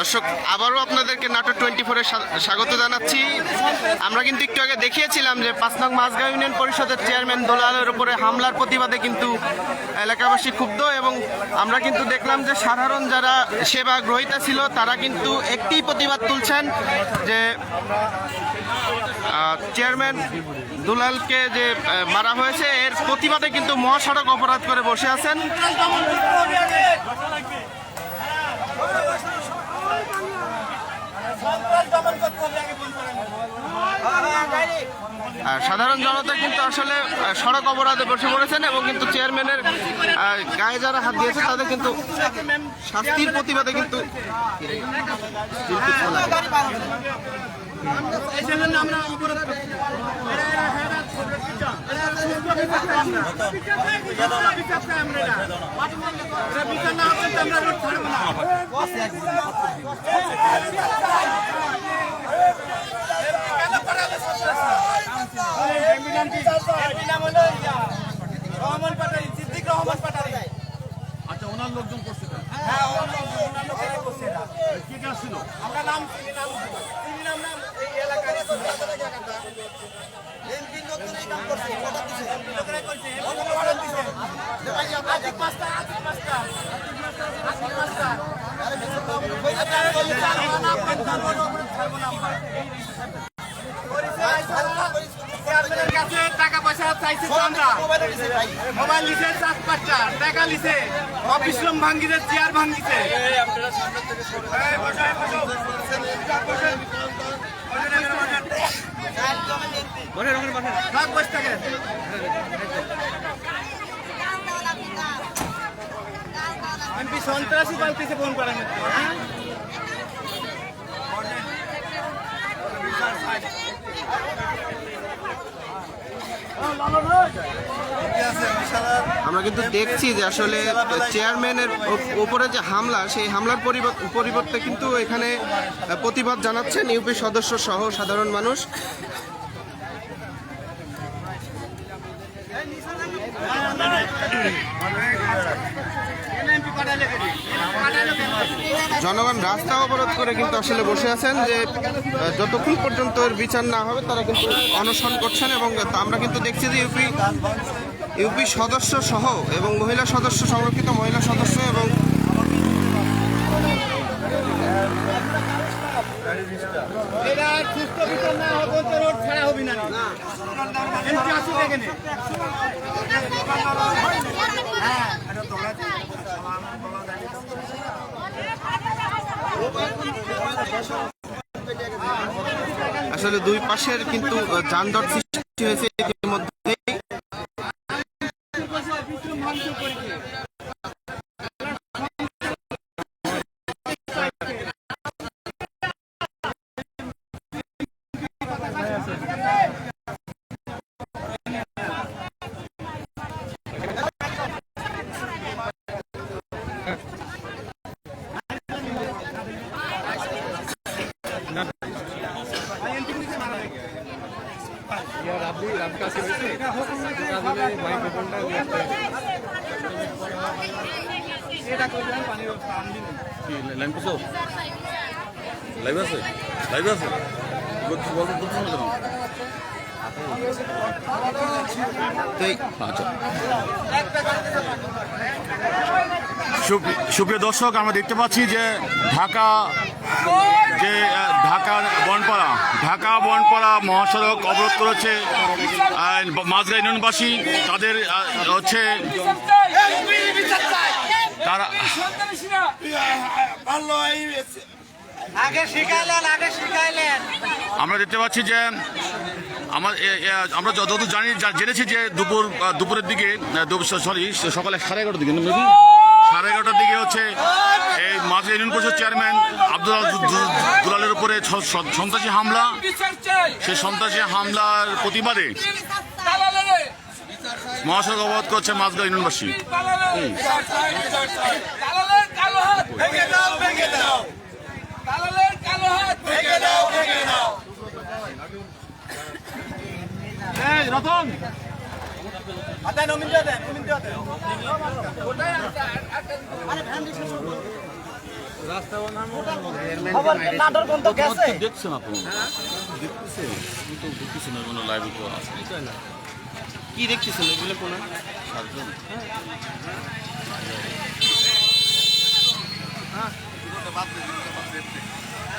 দর্শক, আবারও আপনাদেরকে নাটক টোয়েন্টি ফোরে স্বাগত জানাচ্ছি। আমরা কিন্তু একটু আগে দেখিয়েছিলাম যে পাঁচ নং মাঝগাঁও ইউনিয়ন পরিষদের চেয়ারম্যান দোলালের উপরে হামলার প্রতিবাদে কিন্তু এলাকাবাসী ক্ষুব্ধ এবং আমরা কিন্তু দেখলাম যে সাধারণ যারা সেবা গ্রহীতা ছিল, তারা কিন্তু একটি প্রতিবাদ তুলছেন যে চেয়ারম্যান দুলালকে যে মারা হয়েছে, এর প্রতিবাদে কিন্তু মহাসড়ক অপরাধ করে বসে আছেন আর সাধারণ জনতা কিন্তু আসলে সড়ক অপরাধে বসে পড়েছেন এবং কিন্তু চেয়ারম্যানের গায়ে যারা হাত দিয়েছে, তাদের কিন্তু শাস্তির প্রতিবাদে কিন্তু রহমান পাটারি সিদ্দিক রহমান পাটারি আচ্ছা ওনার লোকজন করছে? হ্যাঁ ওনার লোক ওনার লোকেরা করছে এটা কে কে আসছিল আমরা নাম চিনি নাম চিনি নাম নাম এই এলাকার লোকেরা করছে লোকেরা অর্ডার দিছে আজকে পাঁচটা আজকে পাঁচটা আজকে পাঁচটা আচ্ছা, এই ছাড়বো না, ছাড়বো না, ছাড়বো না আমরা। পরিচয় ছাড়বো। চেয়ারম্যানের কাছে টাকা পয়সা চাইছি তো আমরা মোবাইল লিছে চার পাঁচটা টাকা লিছে অফিস রুম ভাঙ্গিছে চেয়ার ভাঙ্গিছে সব বসে থাকেন। এমপি সন্ত্রাসী পাল্টিছে ফোন করেন হ্যাঁ? আমরা কিন্তু দেখছি যে আসলে চেয়ারম্যানের উপরে যে হামলা, সেই হামলার পরিবর- পরিবর্তে কিন্তু এখানে প্রতিবাদ জানাচ্ছেন ইউপি সদস্য সহ সাধারণ মানুষ পাঠালে কেন? পাঠালে কেন? জনগণ রাস্তা অবরোধ করে কিন্তু আসলে বসে আছেন যে যতক্ষণ পর্যন্ত এর বিচার না হবে, তারা কিন্তু অনশন করছেন এবং আমরা কিন্তু দেখছি যে ইউপি ইউপি সদস্য সহ এবং মহিলা সদস্য, সংরক্ষিত মহিলা সদস্য এবং সুস্থ বিচার না দুই পাশের কিন্তু যানজট সৃষ্টি হয়েছে এমপি আহ, যানজট সৃষ্টি হয়েছে লাইন পেছো লাইভ আছে? লাইভ আছে? বলতে বলতে বলতে আচ্ছা। সুপ্রি- সুপ্রিয় দর্শক আমরা দেখতে পাচ্ছি যে ঢাকা যে ঢাকা বনপাড়া ঢাকা বনপাড়া মহাসড়ক অবরোধ করেছে মাঝরা ইউনিয়নবাসী তাদের হচ্ছে তারা আগে শিখাইলেন আগে শিখাইলেন। আমরা দেখতে পাচ্ছি যে আমার আমরা যতদূর জানি জেনেছি যে দুপুর দুপুরের দিকে সরি, সকালে সাড়ে এগারোটার দিকে মেবি সাড়ে এগারোটার দিকে হচ্ছে এই মাঝে ইউনিয়ন পরিষদ চেয়ারম্যান আব্দুল দুলালের উপরে সন্ত্রাসী হামলা। সেই সন্ত্রাসী হামলার প্রতিবাদে মহাসড়ক অবরোধ করছে মাঝগাঁও ইউনিয়নবাসী। দেন অমিন দেন অমিন দেন। আরে ভ্যান দিয়ে শুরু করুন কোনো লাইভ তো আছে? না কি দেখতেছেন কোনো?